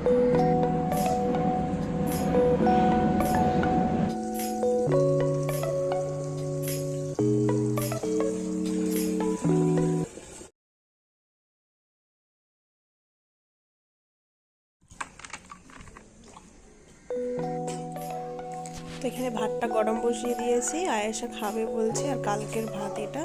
তো এখানে ভাতটা গরম বসিয়ে দিয়েছি আয়েশা খাবে বলছে আর কালকের ভাত এটা।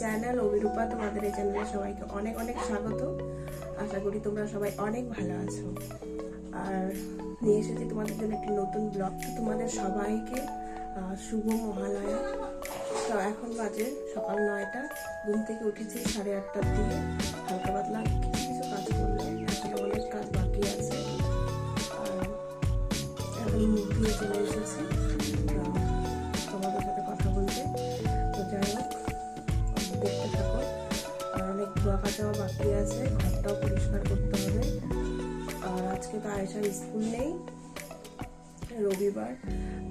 চ্যানেল, অভিরূপা তোমাদের এই চ্যানেলে সবাইকে অনেক অনেক স্বাগত। আশা করি তোমরা সবাই অনেক ভালো আছো। আর নিয়ে এসেছি তোমাদের জন্য একটি নতুন ব্লগ তোমাদের সবাইকে শুভ মহালয়া। তো এখন বাজে সকাল নয়টা। ঘুম থেকে উঠেছি সাড়ে আটটার দিকে, হালকা পাতলা আছে, ঘরটাও পরিষ্কার করতে হবে। আর আজকে তো আয়েশার স্কুল নেই, রবিবার,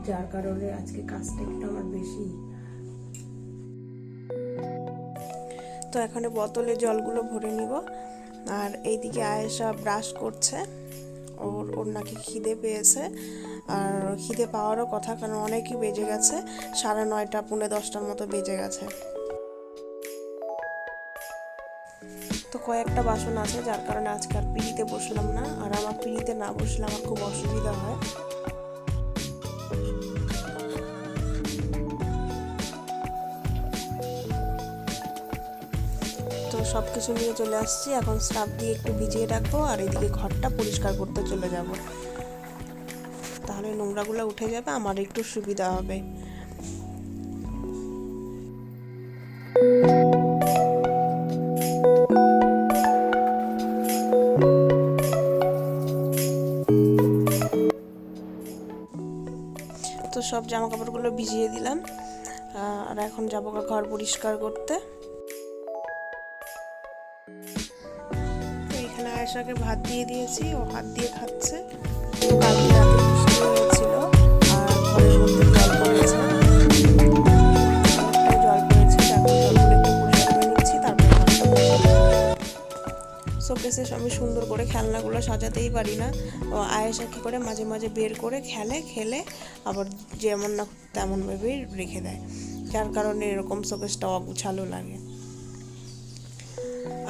যার কারণে আজকে কাজটা একটু আমার বেশি। তো এখানে বোতলে জলগুলো ভরে নিব। আর এইদিকে আয়েশা ব্রাশ করছে, ওর ওর নাকি খিদে পেয়েছে। আর খিদে পাওয়ারও কথা, কারণ অনেকই বেজে গেছে, সাড়ে নয়টা, পৌনে দশটার মতো বেজে গেছে। তো কয়েকটা বাসন আছে, যার কারণে আজকে আর পিড়িতে বসলাম না। আর আমার পিড়িতে না বসলে আমার খুব অসুবিধা হয়। তো সব কিছু নিয়ে চলে আসছি। এখন স্টাফ দিয়ে একটু ভিজিয়ে রাখব আর এদিকে ঘরটা পরিষ্কার করতে চলে যাব। তাহলে নোংরাগুলো উঠে যাবে, আমার একটু সুবিধা হবে। সব জামা কাপড়গুলো ভিজিয়ে দিলাম আর এখন যাব ঘর পরিষ্কার করতে। এখানে আয়সাকে ভাত দিয়ে দিয়েছি, ও হাত দিয়ে খাচ্ছে। কালকে শোকেসে আমি সুন্দর করে খেলনাগুলো সাজাতেই পারি না। ও আয়েশা কী করে মাঝে মাঝে বের করে খেলে খেলে আবার যেমন না তেমনভাবেই রেখে দেয়। যার কারণে এরকম শোকেসটা অগুছালো লাগে।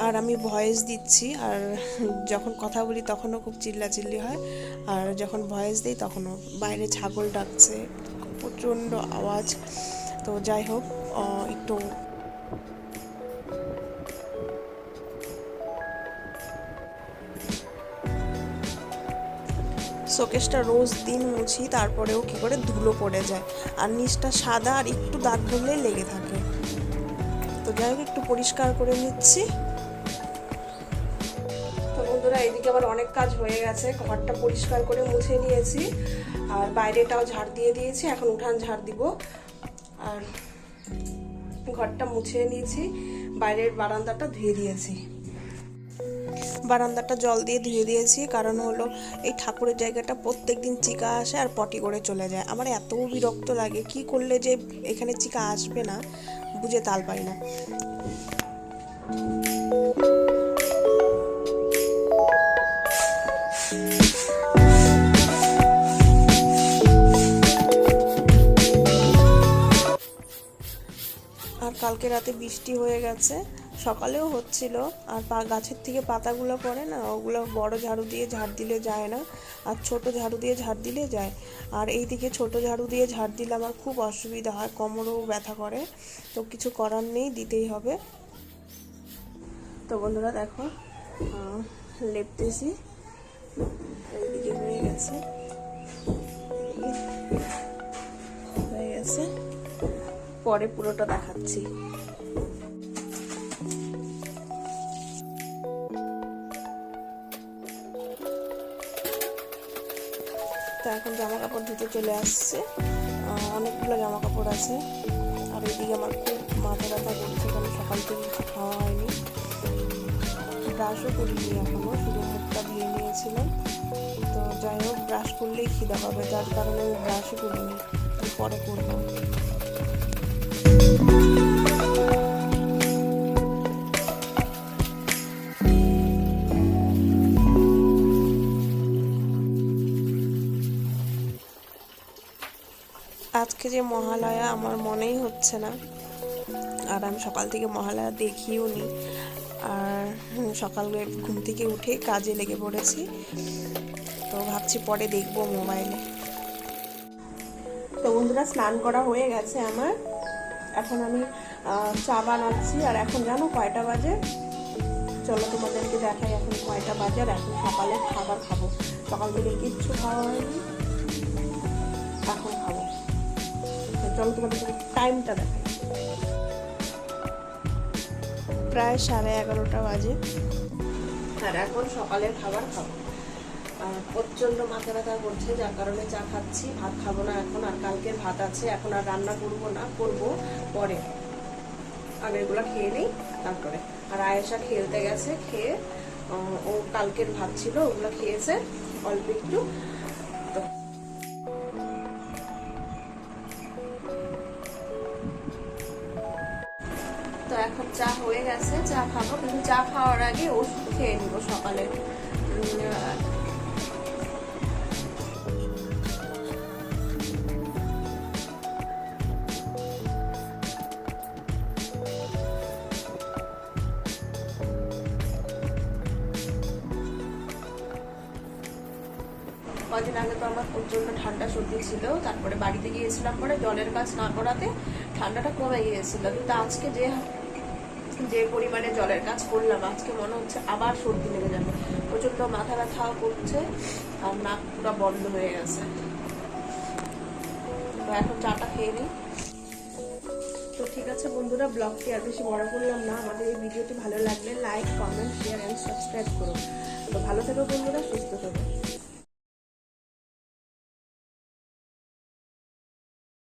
আর আমি ভয়েস দিচ্ছি, আর যখন কথা বলি তখনও খুব চিল্লাচিল্লি হয়, আর যখন ভয়েস দিই তখনও। বাইরে ছাগল ডাকছে, প্রচণ্ড আওয়াজ। তো যাই হোক একটু শোকেসটা রোজ দিন মুছি, তারপরেও কি করে ধুলো পড়ে যায়। আর নিচটা সাদা আর একটু দাগ ধরলেই লেগে থাকে। তো যাই হোক, একটু পরিষ্কার করে নিচ্ছি। তো বন্ধুরা এদিকে আবার অনেক কাজ হয়ে গেছে। ঘরটা পরিষ্কার করে মুছে নিয়েছি। আর বাইরেটাও ঝাড় দিয়ে দিয়েছি। এখন উঠান ঝাড় দিব। আর ঘরটা মুছে নিয়েছি। বাইরের বারান্দাটা ধুয়ে দিয়েছি। বারান্দাটা জল দিয়ে ধুয়ে দিয়েছি, কারণ হলো এই ঠাকুরের জায়গাটা প্রত্যেক দিন চিকা আসে আর পটি করে চলে যায়। আমার এত বিরক্ত লাগে, কি করলে যে এখানে চিকা আসবে না, বুঝে তাল পাই না। আর কালকে রাতে বৃষ্টি হয়ে গেছে সকালেও হচ্ছিল, আর পা, গাছের থেকে পাতাগুলো পড়ে না, ওগুলো বড় ঝাড়ু দিয়ে ঝাড় দিলে যায় না, আর ছোট ঝাড়ু দিয়ে ঝাড় দিলে যায়। আর এই দিকে ছোট ঝাড়ু দিয়ে ঝাড় দিলে আমার খুব অসুবিধা হয়, কোমরেও ব্যথা করে, তো কিছু করার নেই, দিতেই হবে। তো বন্ধুরা দেখো লেপতেছি, এইদিকে হয়ে গেছে। হয়ে গেছে। পরে পুরোটা দেখাচ্ছি। এখন জামা কাপড় ধুতে চলে আসছে। অনেকগুলো জামা কাপড় আছে। আর এদিকে আমার খুব মাথা ব্যথা করছে, কারণ সকাল থেকে কিছু খাওয়া হয়নি। ব্রাশও করিনি এখনও শুধু মুখটা ধুয়ে নিয়েছিলাম। তো যাই হোক, ব্রাশ করলেই খিদা পাবে যার কারণে আমি ব্রাশও করিনি পরে করব। আজকে যে মহালয়া আমার মনেই হচ্ছে না। আর আমি সকাল থেকে মহালয়া দেখিও নি। আর সকালে ঘুম থেকে উঠে কাজে লেগে পড়েছি। তো ভাবছি পরে দেখব মোবাইলে। তো বন্ধুরা, স্নান করা হয়ে গেছে আমার। এখন আমি চা বানাচ্ছি। আর এখন জানো কয়টা বাজে? চলো তোমাদেরকে দেখাই এখন কয়টা বাজে। আর এখন সকালে খাবার খাব। সকাল থেকে কিচ্ছু খাওয়া হয়নি। চলো তোমাদের টাইমটা দেখাই প্রায় সাড়ে এগারোটা বাজে। আর এখন সকালের খাবার খাব। প্রচণ্ড মাথা ব্যথা করছে, যার কারণে চা খাচ্ছি, ভাত খাব না এখন, আর কালকের ভাত আছে, এখন আর রান্না করব না, করব পরে। আমি এগুলো খেয়ে নিই, তারপরে। আর আয়েশা খেলতে গেছে, খেয়ে ও কালকের ভাত ছিল, ওগুলো খেয়েছে, অল্প একটু। তো এখন চা হয়ে গেছে, চা খাব, কিন্তু চা খাওয়ার আগে ওষুধ খেয়ে নিবো সকালে। কদিন আগে তো আমার প্রচণ্ড ঠান্ডা সর্দি ছিল, তারপরে বাড়িতে গিয়েছিলাম পরে জলের কাজ না করাতে ঠান্ডাটা কমে গিয়েছিল। কিন্তু আজকে যে যে পরিমাণে জলের কাজ করলাম, আজকে মনে হচ্ছে আবার সর্দি লেগে যাবে। প্রচণ্ড মাথা ব্যথা করছে আর নাক পুরো বন্ধ হয়ে গেছে। এখন চাটা খেয়ে নিই। তো ঠিক আছে বন্ধুরা, ব্লগটি আর বেশি বড় করলাম না। আমাদের এই ভিডিওটি ভালো লাগলে like comment share and subscribe করুন। তো ভালো থেকো বন্ধুরা, সুস্থ থেকো।